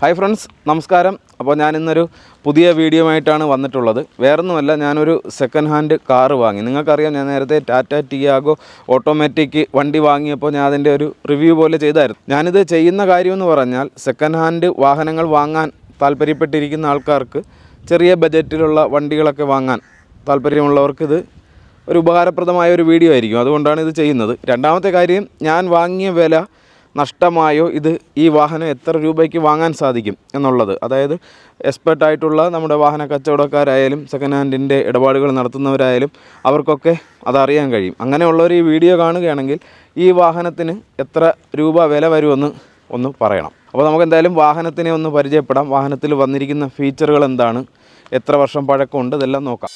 Hi friends നമസ്കാരം. അപ്പോൾ ഞാൻ ഇന്നൊരു പുതിയ വീഡിയോ ആയിട്ടാണ് വന്നിട്ടുള്ളത്. വേറൊന്നുമല്ല ഞാനൊരു സെക്കൻഡ് ഹാൻഡ് കാറ് വാങ്ങി. നിങ്ങൾക്കറിയാം ഞാൻ നേരത്തെ ടാറ്റ ടിയാഗോ ഓട്ടോമാറ്റിക് വണ്ടി വാങ്ങിയപ്പോൾ ഞാൻ അതിന്റെ ഒരു റിവ്യൂ പോലെ ചെയ്തായിരുന്നു. ഞാനിത് ചെയ്യുന്ന കാര്യമെന്ന് പറഞ്ഞാൽ സെക്കൻഡ് ഹാൻഡ് വാഹനങ്ങൾ വാങ്ങാൻ താല്പര്യപ്പെട്ടിരിക്കുന്ന ആൾക്കാർക്ക് ചെറിയ ബജറ്റിലുള്ള വണ്ടികളൊക്കെ വാങ്ങാൻ താല്പര്യമുള്ളവർക്ക് ഇത് ഒരു ഉപകാരപ്രദമായ ഒരു വീഡിയോ ആയിരിക്കും. അതുകൊണ്ടാണ് ഇത് ചെയ്യുന്നത്. രണ്ടാമത്തെ കാര്യം ഞാൻ വാങ്ങിയ വില നഷ്ടമായോ? ഇത് ഈ വാഹനം എത്ര രൂപയ്ക്ക് വാങ്ങാൻ സാധിക്കും എന്നുള്ളത്. അതായത് എക്സ്പെർട്ട് ആയിട്ടുള്ള നമ്മുടെ വാഹന കച്ചവടക്കാരായാലും സെക്കൻഡ് ഹാൻഡിന്റെ ഇടപാടുകൾ നടത്തുന്നവരായാലും അവർക്കൊക്കെ അതറിയാൻ കഴിയും. അങ്ങനെയുള്ളവർ ഈ വീഡിയോ കാണുകയാണെങ്കിൽ ഈ വാഹനത്തിന് എത്ര രൂപ വില വരുമെന്ന് ഒന്ന് പറയണം. അപ്പോൾ നമുക്ക് എന്തായാലും വാഹനത്തിനെ ഒന്ന് പരിചയപ്പെടാം. വാഹനത്തിൽ വന്നിരിക്കുന്ന ഫീച്ചറുകൾ എന്താണ്? എത്ര വർഷം പഴക്കമുണ്ട്? ഇതെല്ലാം നോക്കാം.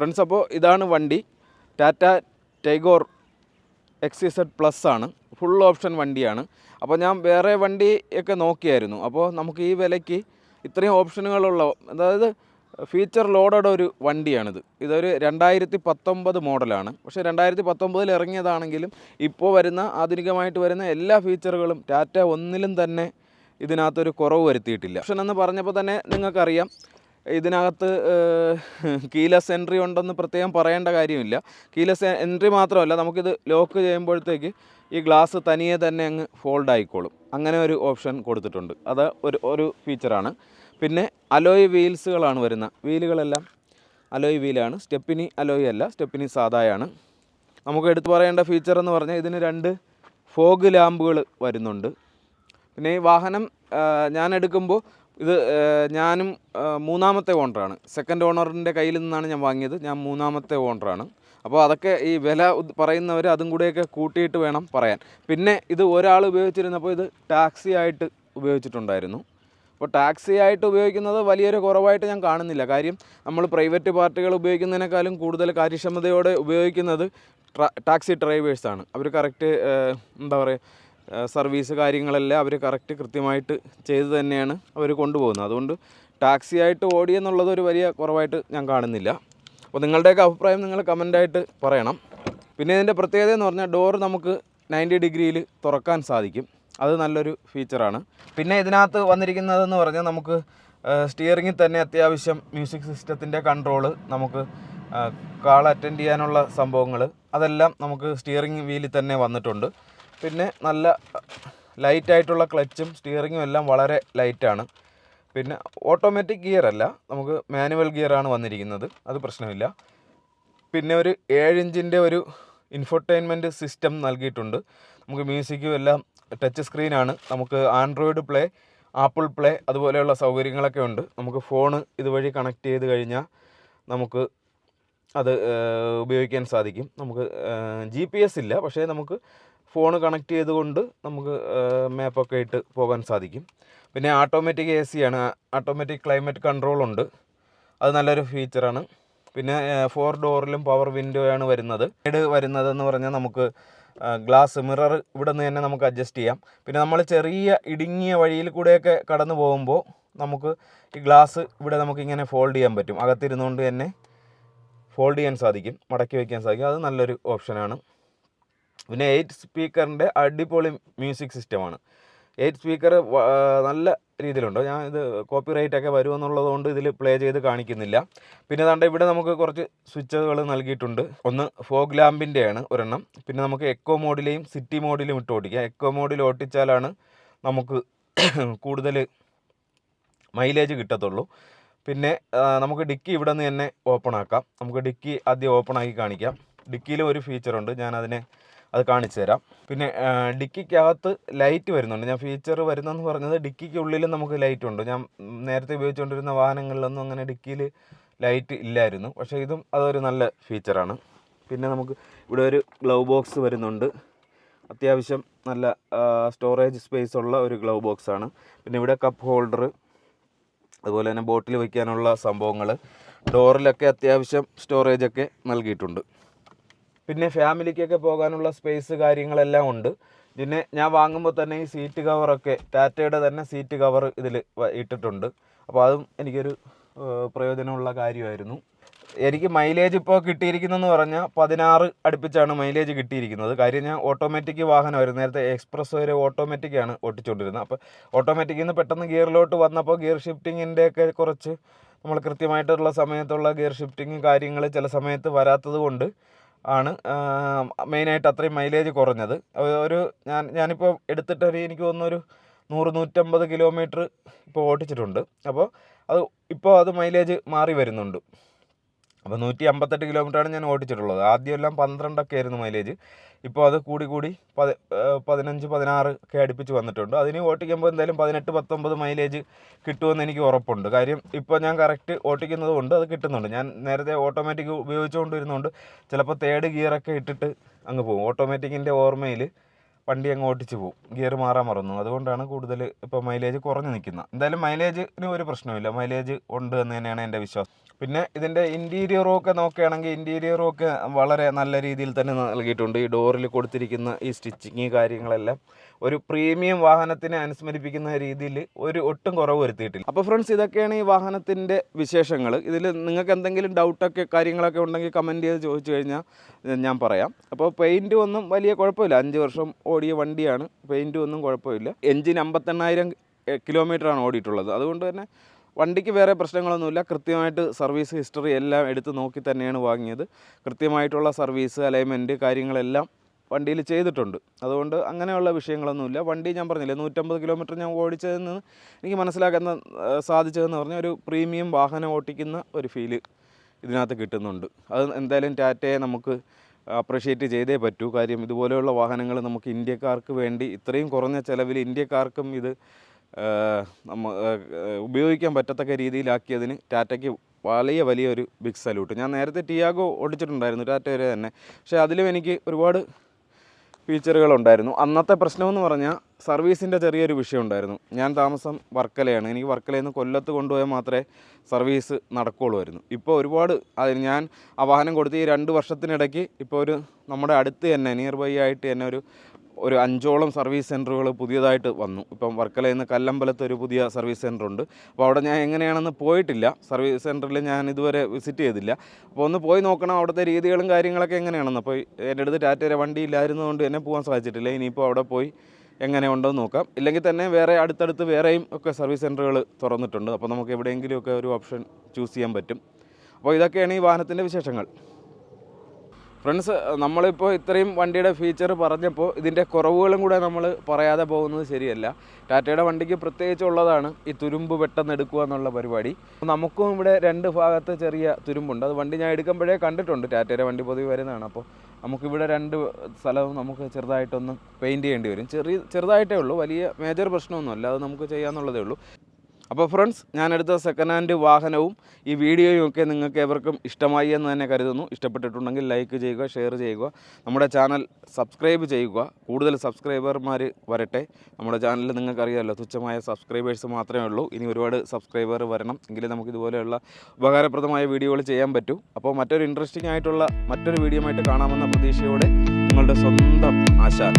ഫ്രണ്ട്സ് അപ്പോൾ ഇതാണ് വണ്ടി. ടാറ്റ ടൈഗോർ എക്സിസെഡ് പ്ലസ് ആണ്. ഫുൾ ഓപ്ഷൻ വണ്ടിയാണ്. അപ്പോൾ ഞാൻ വേറെ വണ്ടിയൊക്കെ നോക്കിയായിരുന്നു. അപ്പോൾ നമുക്ക് ഈ വിലയ്ക്ക് ഇത്രയും ഓപ്ഷനുകളുള്ള അതായത് ഫീച്ചർ ലോഡഡ് ഒരു വണ്ടിയാണിത്. ഇതൊരു രണ്ടായിരത്തി പത്തൊമ്പത് മോഡലാണ്. പക്ഷേ രണ്ടായിരത്തി പത്തൊമ്പതിൽ ഇറങ്ങിയതാണെങ്കിലും ഇപ്പോൾ വരുന്ന ആധുനികമായിട്ട് വരുന്ന എല്ലാ ഫീച്ചറുകളും ടാറ്റ ഒന്നിലും തന്നെ ഇതിനകത്തൊരു കുറവ് വരുത്തിയിട്ടില്ല. ഓപ്ഷൻ എന്ന് പറഞ്ഞപ്പോൾ തന്നെ നിങ്ങൾക്കറിയാം ഇതിനകത്ത് കീലസ് എൻട്രി ഉണ്ടെന്ന് പ്രത്യേകം പറയേണ്ട കാര്യമില്ല. കീലസ് എൻട്രി മാത്രമല്ല നമുക്കിത് ലോക്ക് ചെയ്യുമ്പോഴത്തേക്ക് ഈ ഗ്ലാസ് തനിയെ തന്നെ അങ്ങ് ഫോൾഡ് ആയിക്കോളും അങ്ങനെ ഒരു ഓപ്ഷൻ കൊടുത്തിട്ടുണ്ട്. അത് ഒരു ഒരു ഫീച്ചറാണ്. പിന്നെ അലോയ് വീൽസുകളാണ് വരുന്ന. വീലുകളെല്ലാം അലോയ് വീലാണ്. സ്റ്റെപ്പിനി അലോയ് അല്ല സ്റ്റെപ്പിനി സാധായാണ് നമുക്ക് എടുത്തു പറയേണ്ട ഫീച്ചർ എന്ന് പറഞ്ഞാൽ ഇതിന് രണ്ട് ഫോഗ് ലാമ്പുകൾ വരുന്നുണ്ട്. പിന്നെ ഈ വാഹനം ഞാൻ എടുക്കുമ്പോൾ ഇത് ഞാനും മൂന്നാമത്തെ ഓണറാണ്. സെക്കൻഡ് ഓണറിന്റെ കയ്യിൽ നിന്നാണ് ഞാൻ വാങ്ങിയത്. ഞാൻ മൂന്നാമത്തെ ഓണറാണ്. അപ്പോൾ അതൊക്കെ ഈ വില പറയുന്നവർ അതും കൂടെയൊക്കെ കൂട്ടിയിട്ട് വേണം പറയാൻ. പിന്നെ ഇത് ഒരാൾ ഉപയോഗിച്ചിരുന്നപ്പോൾ ഇത് ടാക്സി ആയിട്ട് ഉപയോഗിച്ചിട്ടുണ്ടായിരുന്നു. അപ്പോൾ ടാക്സി ആയിട്ട് ഉപയോഗിക്കുന്നത് വലിയൊരു കുറവായിട്ട് ഞാൻ കാണുന്നില്ല. കാര്യം നമ്മൾ പ്രൈവറ്റ് പാർട്ടികൾ ഉപയോഗിക്കുന്നതിനേക്കാളും കൂടുതൽ കാര്യക്ഷമതയോടെ ഉപയോഗിക്കുന്നത് ടാക്സി ഡ്രൈവേഴ്സാണ്. അവർ കറക്റ്റ് എന്താ പറയുക സർവീസ് കാര്യങ്ങളെല്ലാം അവർ കറക്റ്റ് കൃത്യമായിട്ട് ചെയ്ത് തന്നെയാണ് അവർ കൊണ്ടുപോകുന്നത്. അതുകൊണ്ട് ടാക്സി ആയിട്ട് ഓടി എന്നുള്ളത് ഒരു വലിയ കുറവായിട്ട് ഞാൻ കാണുന്നില്ല. അപ്പോൾ നിങ്ങളുടെയൊക്കെ അഭിപ്രായം നിങ്ങൾ കമന്റായിട്ട് പറയണം. പിന്നെ ഇതിന്റെ പ്രത്യേകത എന്ന് പറഞ്ഞാൽ ഡോർ നമുക്ക് നയന്റി ഡിഗ്രിയിൽ തുറക്കാൻ സാധിക്കും. അത് നല്ലൊരു ഫീച്ചറാണ് പിന്നെ ഇതിനകത്ത് വന്നിരിക്കുന്നതെന്ന് പറഞ്ഞാൽ നമുക്ക് സ്റ്റിയറിങ്ങിൽ തന്നെ അത്യാവശ്യം മ്യൂസിക് സിസ്റ്റത്തിന്റെ കൺട്രോൾ നമുക്ക് കാൾ അറ്റൻഡ് ചെയ്യാനുള്ള സംഭവങ്ങൾ അതെല്ലാം നമുക്ക് സ്റ്റിയറിംഗ് വീലിൽ തന്നെ വന്നിട്ടുണ്ട്. പിന്നെ നല്ല ലൈറ്റായിട്ടുള്ള ക്ലച്ചും സ്റ്റിയറിങ്ങും എല്ലാം വളരെ ലൈറ്റാണ്. പിന്നെ ഓട്ടോമാറ്റിക് ഗിയർ അല്ല നമുക്ക് മാനുവൽ ഗിയറാണ് വന്നിരിക്കുന്നത് അത് പ്രശ്നമില്ല. പിന്നെ ഒരു ഏഴ് ഇഞ്ചിന്റെ ഒരു ഇൻഫർടൈൻമെന്റ് സിസ്റ്റം നൽകിയിട്ടുണ്ട്. നമുക്ക് മ്യൂസിക്കും എല്ലാം ടച്ച് സ്ക്രീനാണ്. നമുക്ക് ആൻഡ്രോയിഡ് പ്ലേ ആപ്പിൾ പ്ലേ അതുപോലെയുള്ള സൗകര്യങ്ങളൊക്കെ ഉണ്ട്. നമുക്ക് ഫോണ് ഇതുവഴി കണക്ട് ചെയ്ത് കഴിഞ്ഞാൽ നമുക്ക് അത് ഉപയോഗിക്കാൻ സാധിക്കും. നമുക്ക് ജി പി എസ് ഇല്ല പക്ഷേ നമുക്ക് ഫോൺ കണക്ട് ചെയ്തുകൊണ്ട് നമുക്ക് മാപ്പൊക്കെ ഇട്ട് പോകാൻ സാധിക്കും. പിന്നെ ഓട്ടോമാറ്റിക് എ സി ആണ്. ഓട്ടോമാറ്റിക് ക്ലൈമറ്റ് കൺട്രോൾ ഉണ്ട്. അത് നല്ലൊരു ഫീച്ചറാണ് പിന്നെ ഫോർ ഡോറിലും പവർ വിൻഡോ ആണ് വരുന്നത്. സൈഡ് വരുന്നതെന്ന് പറഞ്ഞാൽ നമുക്ക് ഗ്ലാസ് മിറർ ഇവിടെ നിന്ന് തന്നെ നമുക്ക് അഡ്ജസ്റ്റ് ചെയ്യാം. പിന്നെ നമ്മൾ ചെറിയ ഇടുങ്ങിയ വഴിയിൽ കൂടെയൊക്കെ കടന്നു പോകുമ്പോൾ നമുക്ക് ഈ ഗ്ലാസ് ഇവിടെ നമുക്കിങ്ങനെ ഫോൾഡ് ചെയ്യാൻ പറ്റും. അകത്തിരുന്നുകൊണ്ട് തന്നെ ഫോൾഡ് ചെയ്യാൻ സാധിക്കും. മടക്കി വയ്ക്കാൻ സാധിക്കും. അത് നല്ലൊരു ഓപ്ഷനാണ് പിന്നെ എയ്റ്റ് സ്പീക്കറിന്റെ അടിപൊളി മ്യൂസിക് സിസ്റ്റമാണ് എയ്റ്റ് സ്പീക്കർ നല്ല രീതിയിലുണ്ട്. ഞാൻ ഇത് കോപ്പി റൈറ്റ് ഒക്കെ വരുമെന്നുള്ളത് കൊണ്ട് ഇതിൽ പ്ലേ ചെയ്ത് കാണിക്കുന്നില്ല. പിന്നെ ദാണ്ട ഇവിടെ നമുക്ക് കുറച്ച് സ്വിച്ചുകൾ നൽകിയിട്ടുണ്ട്. ഒന്ന് ഫോഗ് ലാമ്പിന്റെയാണ് ഒരെണ്ണം. പിന്നെ നമുക്ക് എക്കോ മോഡിലെയും സിറ്റി മോഡിലും ഇട്ട് ഓടിക്കാം. എക്കോ മോഡിൽ ഓട്ടിച്ചാലാണ് നമുക്ക് കൂടുതൽ മൈലേജ് കിട്ടത്തുള്ളൂ. പിന്നെ നമുക്ക് ഡിക്കി ഇവിടെ നിന്ന് തന്നെ ഓപ്പൺ ആക്കാം. നമുക്ക് ഡിക്കി ആദ്യം ഓപ്പൺ ആക്കി കാണിക്കാം. ഡിക്കിയിലും ഒരു ഫീച്ചറുണ്ട് ഞാനതിനെ അത് കാണിച്ചു തരാം. പിന്നെ ഡിക്കിക്കകത്ത് ലൈറ്റ് വരുന്നുണ്ട്. ഞാൻ ഫീച്ചർ വരുന്നതെന്ന് പറഞ്ഞത് ഡിക്കിക്ക് ഉള്ളിലും നമുക്ക് ലൈറ്റ് ഉണ്ട്. ഞാൻ നേരത്തെ ഉപയോഗിച്ചുകൊണ്ടിരുന്ന വാഹനങ്ങളിലൊന്നും അങ്ങനെ ഡിക്കിയിൽ ലൈറ്റ് ഇല്ലായിരുന്നു. പക്ഷേ ഇതും അതൊരു നല്ല ഫീച്ചറാണ് പിന്നെ നമുക്ക് ഇവിടെ ഒരു ഗ്ലൗ ബോക്സ് വരുന്നുണ്ട്. അത്യാവശ്യം നല്ല സ്റ്റോറേജ് സ്പേസ് ഉള്ള ഒരു ഗ്ലൗ ബോക്സ് ആണ്. പിന്നെ ഇവിടെ കപ്പ് ഹോൾഡർ അതുപോലെ തന്നെ ബോട്ടിൽ വയ്ക്കാനുള്ള സംഭവങ്ങൾ ഡോറിലൊക്കെ അത്യാവശ്യം സ്റ്റോറേജൊക്കെ നൽകിയിട്ടുണ്ട്. പിന്നെ ഫാമിലിക്കൊക്കെ പോകാനുള്ള സ്പേസ് കാര്യങ്ങളെല്ലാം ഉണ്ട്. പിന്നെ ഞാൻ വാങ്ങുമ്പോൾ തന്നെ ഈ സീറ്റ് കവറൊക്കെ ടാറ്റയുടെ തന്നെ സീറ്റ് കവർ ഇതിൽ ഇട്ടിട്ടുണ്ട്. അപ്പോൾ അതും എനിക്കൊരു പ്രയോജനമുള്ള കാര്യമായിരുന്നു. എനിക്ക് മൈലേജ് ഇപ്പോൾ കിട്ടിയിരിക്കുന്നതെന്ന് പറഞ്ഞാൽ പതിനാറ് അടുപ്പിച്ചാണ് മൈലേജ് കിട്ടിയിരിക്കുന്നത്. കാര്യം ഞാൻ ഓട്ടോമാറ്റിക് വാഹനമായിരുന്നു. നേരത്തെ എക്സ്പ്രസ് വരെ ഓട്ടോമാറ്റിക്കാണ് ഓട്ടിച്ചുകൊണ്ടിരുന്നത്. അപ്പോൾ ഓട്ടോമാറ്റിക്കിൽ നിന്ന് പെട്ടെന്ന് ഗിയറിലോട്ട് വന്നപ്പോൾ ഗിയർ ഷിഫ്റ്റിങ്ങിന്റെ ഒക്കെ കുറച്ച് നമ്മൾ കൃത്യമായിട്ടുള്ള സമയത്തുള്ള ഗിയർ ഷിഫ്റ്റിങ് കാര്യങ്ങൾ ചില സമയത്ത് വരാത്തത് കൊണ്ട് ആണ്. മെയിനായിട്ട് അത്രയും മൈലേജ് കുറഞ്ഞത്. ഒരു ഞാൻ ഞാനിപ്പോൾ എടുത്തിട്ടൊരു എനിക്ക് തോന്നുന്നൊരു നൂറ് നൂറ്റമ്പത് കിലോമീറ്റർ ഇപ്പോൾ ഓടിച്ചിട്ടുണ്ട്. അപ്പോൾ അത് ഇപ്പോൾ അത് മൈലേജ് മാറി വരുന്നുണ്ട്. അപ്പോൾ നൂറ്റി അമ്പത്തെട്ട് കിലോമീറ്ററാണ് ഞാൻ ഓടിച്ചിട്ടുള്ളത്. ആദ്യം എല്ലാം പന്ത്രണ്ടൊക്കെ ആയിരുന്നു മൈലേജ് ഇപ്പോൾ അത് കൂടി കൂടി പതി പതിനഞ്ച് പതിനാറ് ഒക്കെ അടുപ്പിച്ച് വന്നിട്ടുണ്ട്. അതിന് ഓട്ടിക്കുമ്പോൾ എന്തായാലും പതിനെട്ട് പത്തൊമ്പത് മൈലേജ് കിട്ടുമെന്ന് എനിക്ക് ഉറപ്പുണ്ട്. കാര്യം ഇപ്പോൾ ഞാൻ കറക്റ്റ് ഓട്ടിക്കുന്നത് കൊണ്ട് അത് കിട്ടുന്നുണ്ട്. ഞാൻ നേരത്തെ ഓട്ടോമാറ്റിക് ഉപയോഗിച്ചുകൊണ്ടിരുന്നതുകൊണ്ട് ചിലപ്പോൾ തേർഡ് ഗിയറൊക്കെ ഇട്ടിട്ട് അങ്ങ് പോകും. ഓട്ടോമാറ്റിക്കിന്റെ ഓർമ്മയിൽ വണ്ടി അങ്ങ് ഓട്ടിച്ച് പോകും. ഗിയർ മാറാൻ മറന്നു. അതുകൊണ്ടാണ് കൂടുതൽ ഇപ്പോൾ മൈലേജ് കുറഞ്ഞു നിൽക്കുന്നത്. എന്തായാലും മൈലേജിന് ഒരു പ്രശ്നമില്ല മൈലേജ് ഉണ്ട് എന്ന് തന്നെയാണ് എന്റെ വിശ്വാസം. പിന്നെ ഇതിന്റെ ഇന്റീരിയറും ഒക്കെ നോക്കുകയാണെങ്കിൽ ഇന്റീരിയറും ഒക്കെ വളരെ നല്ല രീതിയിൽ തന്നെ നൽകിയിട്ടുണ്ട്. ഈ ഡോറിൽ കൊടുത്തിരിക്കുന്ന ഈ സ്റ്റിച്ചിങ് കാര്യങ്ങളെല്ലാം ഒരു പ്രീമിയം വാഹനത്തിനെ അനുസ്മരിപ്പിക്കുന്ന രീതിയിൽ ഒരു ഒട്ടും കുറവ് വരുത്തിയിട്ടില്ല. അപ്പോൾ ഫ്രണ്ട്സ് ഇതൊക്കെയാണ് ഈ വാഹനത്തിന്റെ വിശേഷങ്ങൾ ഇതിൽ നിങ്ങൾക്ക് എന്തെങ്കിലും ഡൗട്ടൊക്കെ കാര്യങ്ങളൊക്കെ ഉണ്ടെങ്കിൽ കമന്റ് ചെയ്ത് ചോദിച്ചു കഴിഞ്ഞാൽ ഞാൻ പറയാം. അപ്പോൾ പെയിന്റ് ഒന്നും വലിയ കുഴപ്പമില്ല. അഞ്ച് വർഷം ഓടിയ വണ്ടിയാണ്. പെയിന്റ് ഒന്നും കുഴപ്പമില്ല. എൻജിൻ അമ്പത്തെണ്ണായിരം കിലോമീറ്ററാണ് ഓടിയിട്ടുള്ളത്. അതുകൊണ്ട് തന്നെ വണ്ടിക്ക് വേറെ പ്രശ്നങ്ങളൊന്നുമില്ല. കൃത്യമായിട്ട് സർവീസ് ഹിസ്റ്ററി എല്ലാം എടുത്ത് നോക്കി തന്നെയാണ് വാങ്ങിയത്. കൃത്യമായിട്ടുള്ള സർവീസ് അലൈൻമെന്റ് കാര്യങ്ങളെല്ലാം വണ്ടിയിൽ ചെയ്തിട്ടുണ്ട്. അതുകൊണ്ട് അങ്ങനെയുള്ള വിഷയങ്ങളൊന്നുമില്ല. വണ്ടി ഞാൻ പറഞ്ഞില്ലേ നൂറ്റമ്പത് കിലോമീറ്റർ ഞാൻ ഓടിച്ചതെന്ന് എനിക്ക് മനസ്സിലാക്കാൻ സാധിച്ചതെന്ന് പറഞ്ഞാൽ ഒരു പ്രീമിയം വാഹനം ഓടിക്കുന്ന ഒരു ഫീൽ ഇതിനകത്ത് കിട്ടുന്നുണ്ട്. അത് എന്തായാലും ടാറ്റയെ നമുക്ക് അപ്രിഷ്യേറ്റ് ചെയ്തേ പറ്റൂ. കാര്യം ഇതുപോലെയുള്ള വാഹനങ്ങൾ നമുക്ക് ഇന്ത്യക്കാർക്ക് വേണ്ടി ഇത്രയും കുറഞ്ഞ ചിലവിൽ ഇന്ത്യക്കാർക്കും ഇത് നമ്മ ഉപയോഗിക്കാൻ പറ്റത്തക്ക രീതിയിലാക്കിയതിന് ടാറ്റയ്ക്ക് വലിയ വലിയൊരു ബിഗ് സല്യൂട്ട് ഞാൻ നേരത്തെ ടിയാഗോ ഓടിച്ചിട്ടുണ്ടായിരുന്നു ടാറ്റ വരെ തന്നെ. പക്ഷേ അതിലും എനിക്ക് ഒരുപാട് ഫീച്ചറുകളുണ്ടായിരുന്നു അന്നത്തെ പ്രശ്നമെന്ന് പറഞ്ഞാൽ സർവീസിന്റെ ചെറിയൊരു വിഷയം ഉണ്ടായിരുന്നു. ഞാൻ താമസം വർക്കലയാണ്. എനിക്ക് വർക്കലയിൽ നിന്ന് കൊല്ലത്ത് കൊണ്ടുപോയാൽ മാത്രമേ സർവീസ് നടക്കുകയുള്ളൂമായിരുന്നു ഇപ്പോൾ ഒരുപാട് അതിന് ഞാൻ ആ വാഹനം കൊടുത്ത് ഈ രണ്ട് വർഷത്തിനിടയ്ക്ക് ഇപ്പോൾ ഒരു നമ്മുടെ അടുത്ത് തന്നെ നിയർ ബൈ ആയിട്ട് തന്നെ ഒരു ഒരു അഞ്ചോളം സർവീസ് സെന്ററുകൾ പുതിയതായിട്ട് വന്നു. ഇപ്പം വർക്കലയിൽ നിന്ന് കല്ലമ്പലത്ത് ഒരു പുതിയ സർവീസ് സെന്റർ ഉണ്ട് അപ്പോൾ അവിടെ ഞാൻ എങ്ങനെയാണെന്ന് പോയിട്ടില്ല. സർവീസ് സെന്ററിൽ ഞാൻ ഇതുവരെ വിസിറ്റ് ചെയ്തില്ല. അപ്പോൾ ഒന്ന് പോയി നോക്കണം അവിടുത്തെ രീതികളും കാര്യങ്ങളൊക്കെ എങ്ങനെയാണെന്ന്. അപ്പോൾ എന്റെ അടുത്ത് ടാറ്റയുടെ വണ്ടി ഇല്ലായിരുന്നതുകൊണ്ട് എന്നെ പോകാൻ സാധിച്ചിട്ടില്ല. ഇനിയിപ്പോൾ അവിടെ പോയി എങ്ങനെ ഉണ്ടെന്ന് നോക്കാം. ഇല്ലെങ്കിൽ തന്നെ വേറെ അടുത്തടുത്ത് വേറെയും ഒക്കെ സർവീസ് സെന്ററുകൾ തുറന്നിട്ടുണ്ട്. അപ്പോൾ നമുക്ക് എവിടെയെങ്കിലുമൊക്കെ ഒരു ഓപ്ഷൻ ചൂസ് ചെയ്യാൻ പറ്റും. അപ്പോൾ ഇതൊക്കെയാണ് ഈ വാഹനത്തിന്റെ വിശേഷങ്ങൾ. ഫ്രണ്ട്സ് നമ്മളിപ്പോൾ ഇത്രയും വണ്ടിയുടെ ഫീച്ചർ പറഞ്ഞപ്പോൾ ഇതിന്റെ കുറവുകളും കൂടെ നമ്മൾ പറയാതെ പോകുന്നത് ശരിയല്ല. ടാറ്റയുടെ വണ്ടിക്ക് പ്രത്യേകിച്ച് ഉള്ളതാണ് ഈ തുരുമ്പ് പെട്ടെന്ന് എടുക്കുക എന്നുള്ള പരിപാടി. നമുക്കും ഇവിടെ രണ്ട് ഭാഗത്ത് ചെറിയ തുരുമ്പുണ്ട്. അത് വണ്ടി ഞാൻ എടുക്കുമ്പോഴേ കണ്ടിട്ടുണ്ട്. ടാറ്റയുടെ വണ്ടി പൊതുവെ വരുന്നതാണ്. അപ്പോൾ നമുക്കിവിടെ രണ്ട് സ്ഥലവും നമുക്ക് ചെറുതായിട്ടൊന്ന് പെയിന്റ് ചെയ്യേണ്ടി വരും. ചെറിയ ചെറുതായിട്ടേ ഉള്ളൂ. വലിയ മേജർ പ്രശ്നമൊന്നുമല്ല. അത് നമുക്ക് ചെയ്യാമെന്നുള്ളതേ ഉള്ളൂ. അപ്പോൾ ഫ്രണ്ട്സ് ഞാനെടുത്ത സെക്കൻഡ് ഹാൻഡ് വാഹനവും ഈ വീഡിയോയും ഒക്കെ നിങ്ങൾക്ക് എവർക്കും ഇഷ്ടമായി എന്ന് തന്നെ കരുതുന്നു. ഇഷ്ടപ്പെട്ടിട്ടുണ്ടെങ്കിൽ ലൈക്ക് ചെയ്യുക ഷെയർ ചെയ്യുക. നമ്മുടെ ചാനൽ സബ്സ്ക്രൈബ് ചെയ്യുക. കൂടുതൽ സബ്സ്ക്രൈബർമാർ വരട്ടെ. നമ്മുടെ ചാനലിൽ നിങ്ങൾക്കറിയാമല്ലോ തുച്ഛമായ സബ്സ്ക്രൈബേഴ്സ് മാത്രമേ ഉള്ളൂ. ഇനി ഒരുപാട് സബ്സ്ക്രൈബർ വരണം. എങ്കിലേ നമുക്ക് ഇതുപോലെയുള്ള ഉപകാരപ്രദമായ വീഡിയോകൾ ചെയ്യാൻ പറ്റൂ. അപ്പോൾ മറ്റൊരു ഇൻട്രസ്റ്റിംഗ് ആയിട്ടുള്ള മറ്റൊരു വീഡിയോ ആയിട്ട് കാണാമെന്ന പ്രതീക്ഷയോടെ നിങ്ങളുടെ സ്വന്തം ആശാൻ.